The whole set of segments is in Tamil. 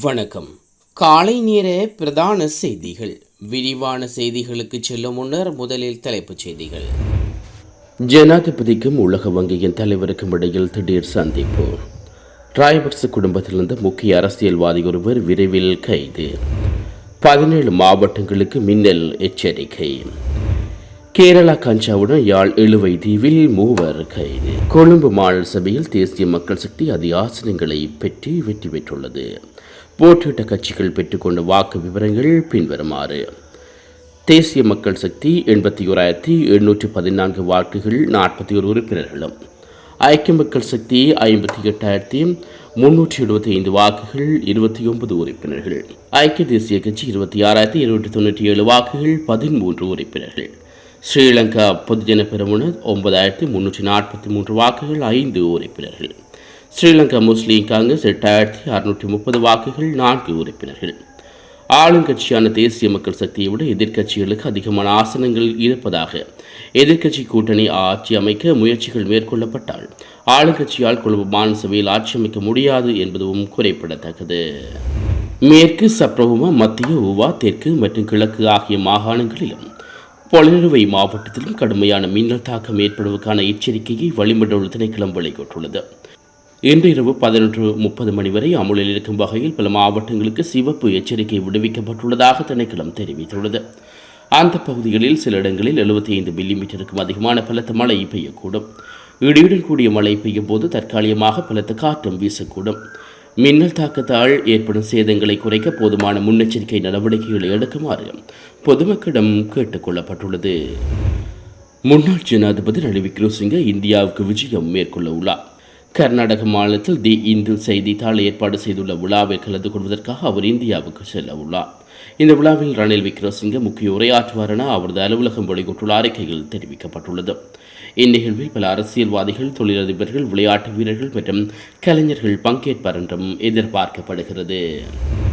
வணக்கம். காலை நேர பிரதான செய்திகள். விரிவான செய்திகளுக்கு செல்லும் முன்னர் முதலில் தலைப்புச் செய்திகள். ஜனாதிபதிக்கும் உலக வங்கியின் தலைவருக்கும் இடையில் திடீர் சந்திப்பு. ராய்பர்ஸ் குடும்பத்திலிருந்து முக்கிய அரசியல்வாதி ஒருவர் விரைவில் கைது. பதினேழு மாவட்டங்களுக்கு மின்னல் எச்சரிக்கை. கேரளா கஞ்சாவுடன் யாழ் இழுவை தீவில் மூவர் கைது. கொழும்பு மாநில சபையில் தேசிய மக்கள் சக்தி அதி ஆசனங்களை பெற்று வெற்றி பெற்றுள்ளது. போட்டியிட்ட கட்சிகள் பெற்றுக்கொண்ட வாக்கு விவரங்கள் பின்வருமாறு. தேசிய மக்கள் சக்தி எண்பத்தி ஓராயிரத்தி எண்ணூற்றி பதினான்கு வாக்குகள் நாற்பத்தி ஒரு உறுப்பினர்களும். ஐக்கிய மக்கள் சக்தி ஐம்பத்தி எட்டாயிரத்தி முன்னூற்றி எழுபத்தி ஐந்து வாக்குகள் இருபத்தி ஒன்பது உறுப்பினர்கள். ஐக்கிய தேசிய கட்சி இருபத்தி ஆறாயிரத்தி இருநூற்றி தொண்ணூற்றி ஏழு வாக்குகள் பதிமூன்று உறுப்பினர்கள். ஸ்ரீலங்கா பொதுஜன பெருமுனர் ஒன்பதாயிரத்தி முன்னூற்றி நாற்பத்தி மூன்று வாக்குகள் ஐந்து உறுப்பினர்கள். ஸ்ரீலங்கா முஸ்லீம் காங்கிரஸ் எட்டாயிரத்தி அறுநூற்றி முப்பது வாக்குகள் நான்கு உறுப்பினர்கள். ஆளுங்கட்சியான தேசிய மக்கள் சக்தியை விட எதிர்க்கட்சிகளுக்கு அதிகமான ஆசனங்கள் இருப்பதாக எதிர்க்கட்சி கூட்டணி ஆட்சி அமைக்க முயற்சிகள் மேற்கொள்ளப்பட்டால் ஆளுங்கட்சியால் கொழும்பு மாநில சபையில் ஆட்சி அமைக்க முடியாது என்பதும் குறிப்பிடத்தக்கது. மேற்கு சப்ரபும மத்திய உவா தெற்கு மற்றும் கிழக்கு ஆகிய மாகாணங்களிலும் பொலனறுவை மாவட்டத்திலும் கடுமையான மின்னல் தாக்கம் ஏற்படுவதற்கான எச்சரிக்கையை வளிமண்டல திணைக்களம் வெளியிட்டுள்ளது. இன்று இரவு பதினொன்று முப்பது மணி வரை அமுலில் இருக்கும் வகையில் பல மாவட்டங்களுக்கு சிவப்பு எச்சரிக்கை விடுவிக்கப்பட்டுள்ளதாக திணைக்களம் தெரிவித்துள்ளது. அந்த பகுதிகளில் சில இடங்களில் எழுபத்தி ஐந்து மில்லிமீட்டருக்கும் அதிகமான பலத்த மழை பெய்யக்கூடும். இடியுடன் கூடிய மழை பெய்யும் போது தற்காலிகமாக பலத்த காற்றும் வீசக்கூடும். மின்னல் தாக்கத்தால் ஏற்படும் சேதங்களை குறைக்க போதுமான முன்னெச்சரிக்கை நடவடிக்கைகளை எடுக்குமாறு பொதுமக்களிடம் கேட்டுக்கொள்ளப்பட்டுள்ளது முன்னாள் ஜனாதிபதி ரணில் விக்ரமசிங்க இந்தியாவுக்கு விஜயம் மேற்கொள்ள உள்ளார். கர்நாடக மாநிலத்தில் தி இந்து செய்தித்தாள் ஏற்பாடு செய்துள்ள விழாவில் கலந்து கொள்வதற்காக அவர் இந்தியாவுக்கு செல்ல உள்ளார். இந்த விழாவில் ரணில் விக்ரமசிங்க முக்கிய உரையாற்றுவார் என அவரது அலுவலகம் வெளியிட்டுள்ள அறிக்கையில் தெரிவிக்கப்பட்டுள்ளது. இந்நிகழ்வில் பல அரசியல்வாதிகள் தொழிலதிபர்கள் விளையாட்டு வீரர்கள் மற்றும் கலைஞர்கள் பங்கேற்பார் என்றும் எதிர்பார்க்கப்படுகிறது.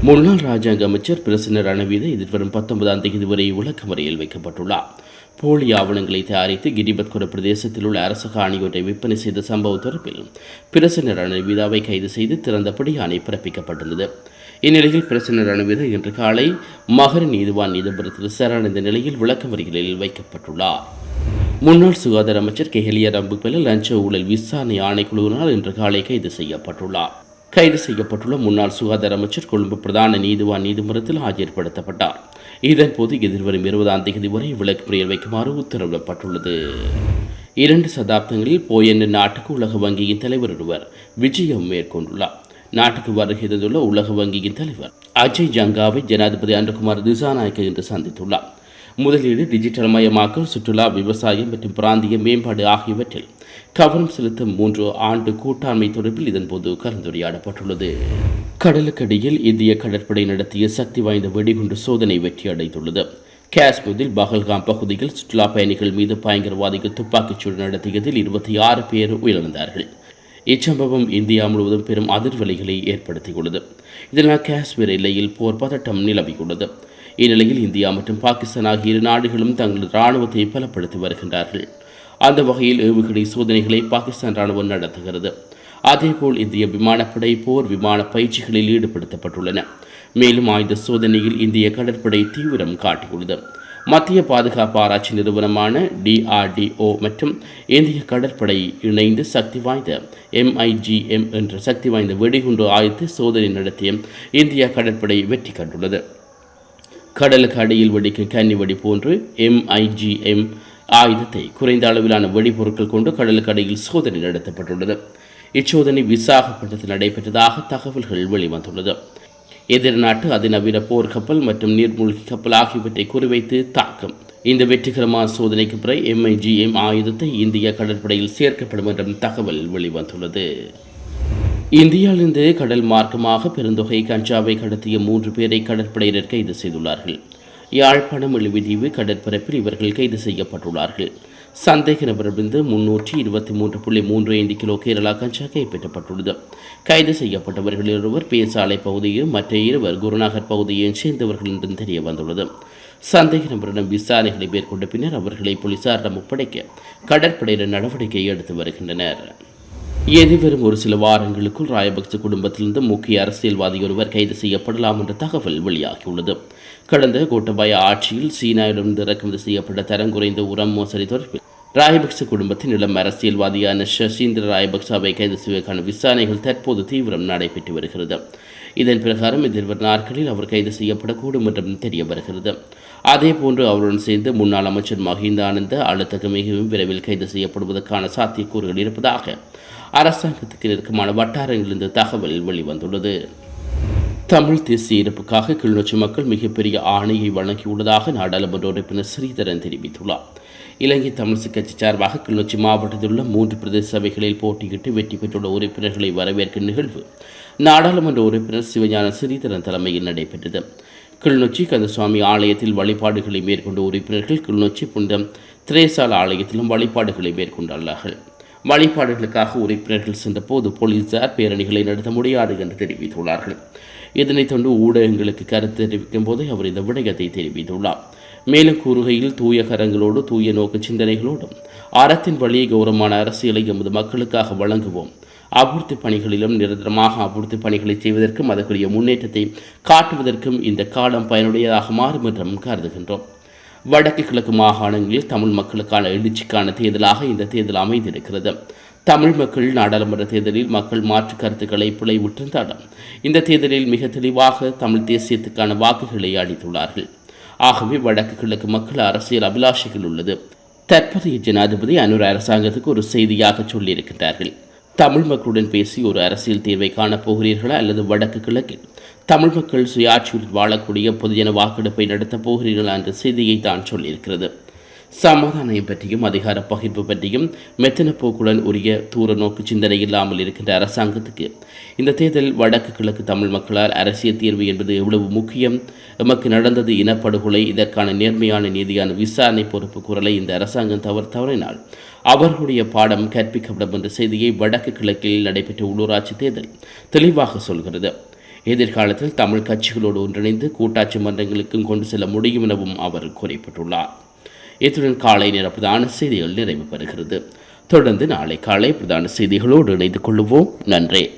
முன்னாள் ராஜாங்க அமைச்சர் பிரசன்ன ரணவீத எதிர்வரும் பத்தொன்பதாம் தேதி வரை விளக்கமறையில் வைக்கப்பட்டுள்ளார். போலி ஆவணங்களை தயாரித்து கிரிபத்குர பிரதேசத்தில் உள்ள அரசு காணியொன்றை விற்பனை செய்த சம்பவ தொடர்பில் பிரசன்ன ரணவீதாவை கைது செய்து திறந்தபடி ஆணை பிறப்பிக்கப்பட்டுள்ளது இந்நிலையில் பிரசன்ன ரணவீத இன்று காலை மகர நீதிவான் நீதிபுரத்தில் சரணடைந்த நிலையில் விளக்கமறியலில் வைக்கப்பட்டுள்ளார். முன்னாள் சுகாதார அமைச்சர் கெஹலியா ரம்புபெல லஞ்ச ஊழல் விசாரணை ஆணைக்குழுவினால் இன்று காலை கைது செய்யப்பட்டுள்ளார். கைது செய்யப்பட்டுள்ள முன்னாள் சுகாதார அமைச்சர் கொழும்பு பிரதான நீதிவான் நீதிமன்றத்தில் ஆஜர்படுத்தப்பட்டார். இதன்போது எதிர்வரும் இருபதாம் தேதி வரை விளக்கு வைக்குமாறு உத்தரவிடப்பட்டுள்ளது. இரண்டு சதாப்தங்களில் போயென்ன நாட்டுக்கு உலக வங்கியின் தலைவர் ஒருவர் விஜயம் மேற்கொண்டுள்ளார். நாட்டுக்கு வருகை தந்துள்ள உலக வங்கியின் தலைவர் அஜய் ஜங்காவை ஜனாதிபதி அன்றகுமார் திசாநாயக்க இன்று சந்தித்துள்ளார். முதலீடு டிஜிட்டல் மயமாக்கல் சுற்றுலா விவசாயம் மற்றும் பிராந்திய மேம்பாடு ஆகியவற்றில் கவனம் செலுத்தும் மூன்று ஆண்டு கூட்டாண்மை தொடர்பில் இதன்போது கலந்துரையாடப்பட்டுள்ளது. கடலுக்கடியில் இந்திய கடற்படை நடத்திய சக்தி வாய்ந்த வெடிகுண்டு சோதனை வெற்றி அடைந்துள்ளது. காஷ்மீரில் பகல்காம் பகுதியில் சுற்றுலா பயணிகள் மீது பயங்கரவாதிகள் துப்பாக்கிச்சூடு நடத்தியதில் இருபத்தி ஆறு பேர் உயிரிழந்தார்கள். இச்சம்பவம் இந்தியா முழுவதும் பெரும் அதிர்வலைகளை ஏற்படுத்தியுள்ளது. இதனால் காஷ்மீர் எல்லையில் போர் பதட்டம் நிலவியுள்ளது. இந்நிலையில் இந்தியா மற்றும் பாகிஸ்தான் ஆகிய இரு நாடுகளும் தங்களது இராணுவத்தை பலப்படுத்தி வருகின்றார்கள். அந்த வகையில் ஏவுகணை சோதனைகளை பாகிஸ்தான் ராணுவம் நடத்துகிறது. அதேபோல் இந்திய விமானப்படை போர் விமான பயிற்சிகளில் ஈடுபடுத்தப்பட்டுள்ளன. மேலும் ஆயுத சோதனையில் இந்திய கடற்படை தீவிரம் காட்டியுள்ளது. மத்திய பாதுகாப்பு ஆராய்ச்சி நிறுவனமான டிஆர்டிஓ மற்றும் இந்திய கடற்படை இணைந்து சக்தி வாய்ந்த எம்ஐஜிஎம் என்ற சக்தி வாய்ந்த வெடிகுண்டு ஆயுத சோதனை நடத்திய இந்திய கடற்படை வெற்றி கண்டுள்ளது. கடலுக்கு அடியில் வெடிக்கும் கன்னி வெடி போன்று எம்ஐஜிஎம் ஆயுதத்தை குறைந்த அளவிலான வெடிபொருட்கள் கொண்டு கடலுக்கு அடியில் சோதனை நடத்தப்பட்டுள்ளது. இச்சோதனை விசாகப்பட்டத்தில் நடைபெற்றதாக தகவல்கள் வெளிவந்துள்ளது. எதிர்நாட்டு அதிநவீன போர் கப்பல் மற்றும் நீர்மூழ்கி கப்பல் ஆகியவற்றை குறிவைத்து தாக்கும். இந்த வெற்றிகரமான சோதனைக்கு பிறகு எம்ஐஜிஎம் ஆயுதத்தை இந்திய கடற்படையில் சேர்க்கப்படும் என்றும் தகவல் வெளிவந்துள்ளது. இந்தியாவிலிருந்து கடல் மார்க்கமாக பெருந்தொகை கஞ்சாவை கடத்திய மூன்று பேரை கடற்படையினர் கைது செய்துள்ளார்கள். யாழ்ப்பாணம் எழுவிதீவு கடற்பரப்பில் இவர்கள் கைது செய்யப்பட்டுள்ளார்கள். சந்தேக நபரிலிருந்து முன்னூற்றி இருபத்தி மூன்று புள்ளி மூன்று ஐந்து கிலோ கேரளா கஞ்சா கைப்பற்றப்பட்டுள்ளது. கைது செய்யப்பட்டவர்கள் இருவர் பேசாலை பகுதியும் மற்ற இருவர் குருநகர் பகுதியையும் சேர்ந்தவர்கள் என்றும் தெரிய வந்துள்ளது சந்தேக நபரிடம் விசாரணைகளை மேற்கொண்ட பின்னர் அவர்களை போலீசாரிடம் ஒப்படைக்க கடற்படையினர் நடவடிக்கை எடுத்து வருகின்றனர். எதிர்வரும் ஒரு சில வாரங்களுக்குள் ராயபக்ச குடும்பத்திலிருந்து முக்கிய அரசியல்வாதி ஒருவர் கைது செய்யப்படலாம் என்ற தகவல் வெளியாகியுள்ளது. கடந்த கோட்டபாய ஆட்சியில் சீனாவிடமிருந்து இறக்குமதி செய்யப்பட்ட தரம் குறைந்த உரம் மோசடி தொடர்பில் ராயபக்ச குடும்பத்தின் இளம் அரசியல்வாதியான ஷசீந்திர ராயபக்சாவை கைது செய்வதற்கான விசாரணைகள் தற்போது தீவிரம் நடைபெற்று வருகிறது. இதன் பிரகாரம் எதிர்வரும் நாட்களில் அவர் கைது செய்யப்படக்கூடும் என்றும் தெரிய வருகிறது. அதேபோன்று அவருடன் சேர்ந்து முன்னாள் அமைச்சர் மஹிந்த ஆனந்த அழுத்தக மிகவும் விரைவில் கைது செய்யப்படுவதற்கான சாத்தியக்கூறுகள் இருப்பதாக அரசாங்கத்துக்கு நெருக்கமான வட்டாரங்களிலிருந்து தகவல் வெளிவந்துள்ளது. தமிழ் தேசிய இருப்புக்காக கிளிநொச்சி மக்கள் மிகப்பெரிய ஆணையை வழங்கியுள்ளதாக நாடாளுமன்ற உறுப்பினர் ஸ்ரீதரன் தெரிவித்துள்ளார். இலங்கை தமிழிசை கட்சி சார்பாக கிளிநொச்சி மாவட்டத்தில் உள்ள மூன்று பிரதேச சபைகளில் போட்டியிட்டு வெற்றி பெற்றுள்ள உறுப்பினர்களை வரவேற்கும் நிகழ்வு நாடாளுமன்ற உறுப்பினர் சிவஞான ஸ்ரீதரன் தலைமையில் நடைபெற்றது. கிளிநொச்சி கந்தசுவாமி ஆலயத்தில் வழிபாடுகளை மேற்கொண்ட உறுப்பினர்கள் கிளிநொச்சி புண்டம் திரேசால் ஆலயத்திலும் வழிபாடுகளை மேற்கொண்டுள்ளார்கள். வழிபாடுகளுக்காக உறுப்பினர்கள் சென்றபோது போலீசார் பேரணிகளை நடத்த முடியாது என்று தெரிவித்துள்ளார்கள். இதனைத் தொண்டு ஊடகங்களுக்கு கருத்து தெரிவிக்கும் போது அவர் இந்த விடயத்தை தெரிவித்துள்ளார். மேலும் கூறுகையில் தூய கரங்களோடு தூய நோக்கு சிந்தனைகளோடும் அறத்தின் வழியை கௌரவமான அரசியலை எமது மக்களுக்காக வழங்குவோம். அபிவிருத்தி பணிகளிலும் நிரந்தரமாக அபிவிருத்தி பணிகளை செய்வதற்கும் அதற்குரிய முன்னேற்றத்தை காட்டுவதற்கும் இந்த காலம் பயனுடையதாக மாறும் என்றும் கருதுகின்றோம். வடக்கு கிழக்கு மாகாணங்களில் தமிழ் மக்களுக்கான எழுச்சிக்கான தேர்தலாக இந்த தேர்தல் அமைந்திருக்கிறது. தமிழ் மக்கள் நாடாளுமன்ற தேர்தலில் மக்கள் மாற்று கருத்துக்களை பிழைவிட்டிருந்தாலும் இந்த தேர்தலில் மிக தெளிவாக தமிழ் தேசியத்துக்கான வாக்குகளை அளித்துள்ளார்கள். ஆகவே வடக்கு கிழக்கு மக்கள் அரசியல் அபிலாஷைகள் உள்ளது. தற்போதைய ஜனாதிபதி அனுர் அரசாங்கத்துக்கு ஒரு செய்தியாக சொல்லியிருக்கின்றார்கள். தமிழ் மக்களுடன் பேசி ஒரு அரசியல் தீர்வை காணப்போகிறீர்களா அல்லது வடக்கு கிழக்கில்? தமிழ் மக்கள் சுயாட்சியுடன் வாழக்கூடிய பொதுஜன வாக்கெடுப்பை நடத்தப் போகிறீர்களா என்ற செய்தியை தான் சொல்லியிருக்கிறது. சமாதானம் பற்றியும் அதிகார பகிர்வு பற்றியும் மெத்தன போக்குடன் உரிய தூர நோக்கு சிந்தனை இல்லாமல் இருக்கின்ற அரசாங்கத்துக்கு. இந்த தேர்தல் வடக்கு கிழக்கு தமிழ் மக்களால் அரசியல் தீர்வு என்பது எவ்வளவு முக்கியம்? எமக்கு நடந்தது இனப்படுகொலை இதற்கான நேர்மையான நீதியான விசாரணை பொறுப்பு குரலை இந்த அரசாங்கம் தவறு தவறினால் அவர்களுடைய பாடம் கற்பிக்கப்படும் என்ற செய்தியை வடக்கு கிழக்கில் நடைபெற்ற உள்ளூராட்சி தேர்தல் தெளிவாக சொல்கிறது. எதிர்காலத்தில் தமிழ் கட்சிகளோடு ஒன்றிணைந்து கூட்டாட்சி மன்றங்களுக்கும் கொண்டு செல்ல முடியும் எனவும் அவர் குறிப்பிட்டுள்ளார். இத்துடன் காலை நேர பிரதான செய்திகள் நிறைவு பெறுகிறது. தொடர்ந்து நாளை காலை பிரதான செய்திகளோடு இணைந்து கொள்வோம் நன்றி.